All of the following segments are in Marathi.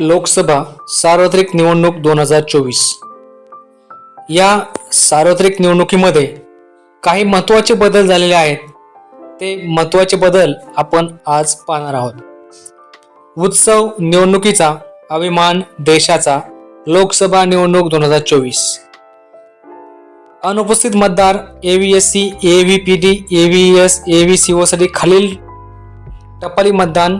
लोकसभा सार्वत्रिक निवडणूक दोन हजार चोवीस. या सार्वत्रिक निवडणुकीमध्ये काही महत्त्वाचे बदल झालेले आहेत. ते महत्त्वाचे बदल आपण आज पाहणार आहोत. उत्सव निवडणुकीचा अभिमान देशाचा लोकसभा निवडणूक दोन हजार चोवीस. अनुपस्थित मतदार A V S C A V P D A V S A V C ओसाठी खालील टपाली मतदान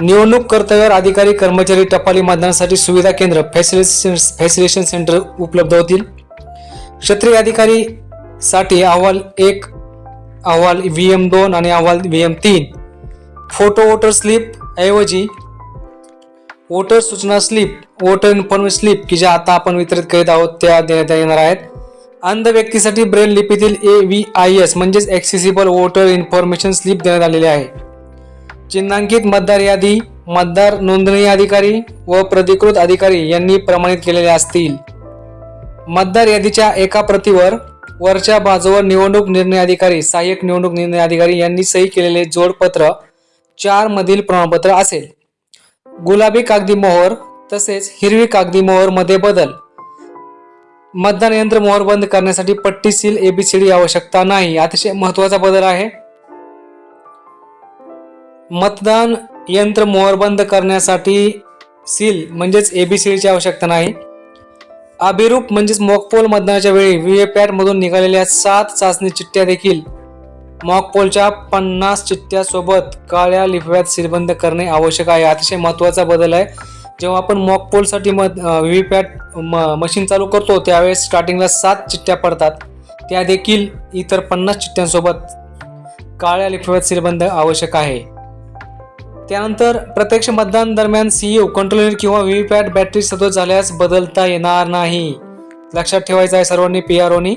निवडणूक कर्तव्यावर अधिकारी कर्मचारी टपाली मतदानासाठी सुविधा केंद्र फॅसिलिटेशन फॅसिलिटेशन सेंटर उपलब्ध होतील. क्षेत्रीय अधिकारी साठी अहवाल एक अहवाल व्ही एम दोन आणि अहवाल व्ही एम तीन. फोटो वोटर स्लिप ऐवजी वोटर सूचना स्लिप वोटर इन्फॉर्मेशन स्लिप की ज्या आता आपण वितरित करीत आहोत त्या देण्यात येणार आहेत. अंध व्यक्तीसाठी ब्रेल लिपीतील ए व्ही आय एस म्हणजेच ॲक्सेसिबल वोटर इन्फॉर्मेशन स्लिप देण्यात आलेली आहे. चिन्हांकित मतदार यादी मतदार नोंदणी अधिकारी व प्रतिकृत अधिकारी यांनी प्रमाणित केलेले असतील. मतदार यादीच्या एका प्रतीवर वरच्या बाजूवर निवडणूक निर्णय अधिकारी सहाय्यक निवडणूक निर्णय अधिकारी यांनी सही केलेले जोडपत्र चार मधील प्रमाणपत्र असेल. गुलाबी कागदी मोहर तसेच हिरवी कागदी मोहरमध्ये बदल. मतदान यंत्र मोहर बंद करण्यासाठी पट्टी सील एबीसीडी आवश्यकता नाही. अतिशय महत्त्वाचा बदल आहे. मतदान यंत्र मोहरबंद करण्यासाठी सील म्हणजेच एबीसीडीची आवश्यकता नाही. अभिरूप म्हणजेच मॉकपोल मतदानाच्या वेळी व्ही पॅटमधून निघालेल्या सात चाचणी चिठ्ठ्या देखील. मॉकपोलच्या पन्नास चिठ्ठ्यासोबत काळ्या लिफव्यात सीलबंद करणे आवश्यक आहे. अतिशय महत्त्वाचा बदल आहे. जेव्हा आपण मॉकपोलसाठी मत व्हीपॅट मशीन चालू करतो त्यावेळेस स्टार्टिंगला सात चिठ्ठ्या पडतात. त्या देखील इतर पन्नास चिठ्ठ्यांसोबत काळ्या लिफव्यात सीलबंद आवश्यक आहे. त्यानंतर प्रत्यक्ष मतदान दरम्यान सीईओ कंट्रोल किंवा व्हीव्हीपॅट बॅटरी सदोष झाल्यास बदलता येणार नाही. लक्षात ठेवायचं आहे सर्वांनी पी आर ओनी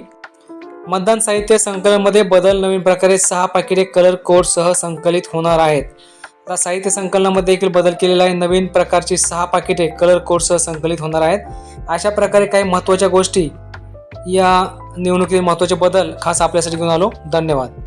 मतदान साहित्य संकलनमध्ये बदल नवीन प्रकारे सहा पाकिटे कलर कोडसह संकलित होणार आहेत. आता साहित्य संकलनामध्ये देखील बदल केलेला आहे. नवीन प्रकारची सहा पाकिटे कलर कोडसह संकलित होणार आहेत. अशा प्रकारे काही महत्त्वाच्या गोष्टी या निवडणुकीत महत्त्वाचे बदल खास आपल्यासाठी घेऊन आलो. धन्यवाद.